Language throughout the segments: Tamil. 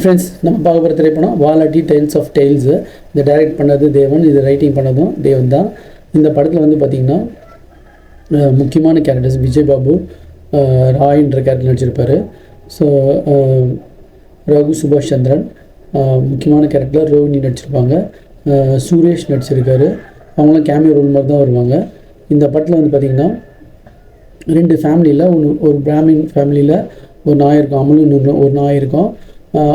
ஃப்ரெண்ட்ஸ் நம்ம பார்க்க போகிற திரைப்படம் வாலாட்டி டைல்ஸ் ஆஃப் டெய்ல்ஸு இந்த டைரக்ட் பண்ணது தேவன் இது ரைட்டிங் பண்ணதும் தேவன் தான். இந்த படத்தில் வந்து பார்த்திங்கன்னா முக்கியமான கேரக்டர்ஸ் விஜய் பாபு ராயின்ற கேரக்டர் நடிச்சிருப்பார். ஸோ ரகு சுபாஷ் சந்திரன் முக்கியமான கேரக்டர் ரோஹினி நடிச்சிருப்பாங்க. சுரேஷ் நடிச்சிருக்காரு. அவங்களாம் கேமியோ ரோல் மாதிரி தான் வருவாங்க. இந்த படத்தில் வந்து பார்த்திங்கன்னா ரெண்டு ஃபேமிலியில் ஒன்று ஒரு பிராமின் ஃபேமிலியில் ஒரு நாய் இருக்கும். அமலும் இன்னொரு ஒரு நாய் இருக்கும்.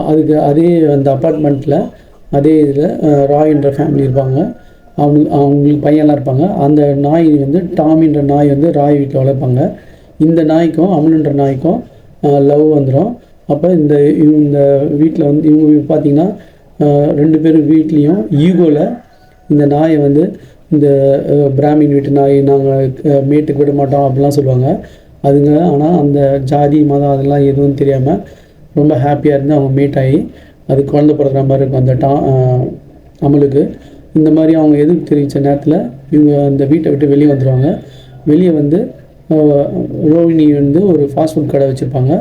அதுக்கு அதே அந்த அப்பார்ட்மெண்ட்டில் அதே இதில் ராய்ன்ற ஃபேமிலி இருப்பாங்க. அவங்க அவங்களுக்கு பையன்லாம் இருப்பாங்க. அந்த நாய் வந்து டாமின்ற நாய் வந்து ராய் வீட்டில் வளர்ப்பாங்க. இந்த நாய்க்கும் அமலுன்ற நாய்க்கும் லவ் வந்துடும் அப்போ இந்த இவங்க இந்த வீட்டில் வந்து இவங்க பார்த்தீங்கன்னா ரெண்டு பேரும் வீட்லேயும் ஈகோவில் இந்த நாயை வந்து இந்த பிராமின் வீட்டு நாய் நாங்கள் மேட்டுக்கு விட மாட்டோம் அப்படிலாம் சொல்லுவாங்க. அதுங்க ஆனால் அந்த ஜாதி மதம் அதெல்லாம் எதுவும் தெரியாமல் ரொம்ப ஹாப்பியாக இருந்து அவங்க மீட் ஆகி அது குழந்த பிறக்கிற மாதிரி இருக்கும் அந்த டா அமலுக்கு. இந்த மாதிரி அவங்க எதிர்ப்பு தெரிவித்த நேரத்தில் இவங்க அந்த வீட்டை விட்டு வெளியே வந்துடுவாங்க வெளியே வந்து ரோஹிணி வந்து ஒரு ஃபாஸ்ட் ஃபுட் கடை வச்சுருப்பாங்க.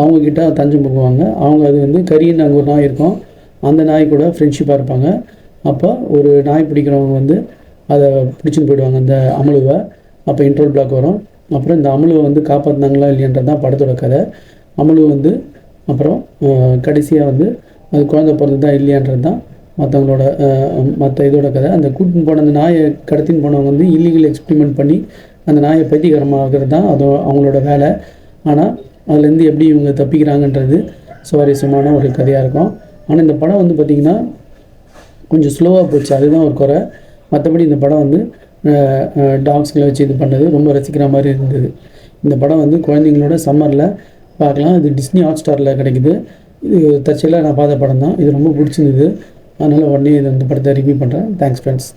அவங்கக்கிட்ட தஞ்சம் புகுவாங்க. அவங்க அது வந்து கரின்னு அங்கே ஒரு நாய் இருக்கும். அந்த நாய் கூட ஃப்ரெண்ட்ஷிப்பாக இருப்பாங்க. அப்போ ஒரு நாய் பிடிக்கிறவங்க வந்து அதை பிடிச்சின்னு போயிடுவாங்க அந்த அமலுவை. அப்போ இன்ட்ரோல் பிளாக் வரும். அப்புறம் இந்த அமலுவை வந்து காப்பாற்றினாங்களா இல்லையன்றது தான் படத்தோட கதை. அமலு வந்து அப்புறம் கடைசியாக வந்து அது குழந்தை பிறந்ததா இல்லையான்றது தான் மற்றவங்களோட மற்ற இதோட கதை. அந்த கூட்டின்னு போன அந்த நாயை கடத்தின்னு போனவங்க வந்து இல்லீகல் எக்ஸ்பிரிமெண்ட் பண்ணி அந்த நாயை பைத்தியகரமாகிறது தான் அது அவங்களோட வேலை. ஆனால் அதுலேருந்து எப்படி இவங்க தப்பிக்கிறாங்கன்றது சுவாரஸ்யமான ஒரு கதையாக இருக்கும். ஆனால் இந்த படம் வந்து பார்த்திங்கன்னா கொஞ்சம் ஸ்லோவாக போச்சு. அதுதான் ஒரு குறை. மற்றபடி இந்த படம் வந்து டாக்ஸ்களை வச்சு இது பண்ணது. ரொம்ப ரசிக்கிற மாதிரி இருந்தது. இந்த படம் வந்து குழந்தைங்களோட சம்மரில் பார்க்கலாம். இது டிஸ்னி ஹாட் ஸ்டாரில் கிடைக்குது. இது தற்செயலாக நான் பார்த்த படம் தான். இது ரொம்ப பிடிச்சிருந்தது. அதனால் உடனே இது இந்த படத்தை ரிவ்யூ பண்ணுறேன் தேங்க்ஸ் ஃப்ரெண்ட்ஸ்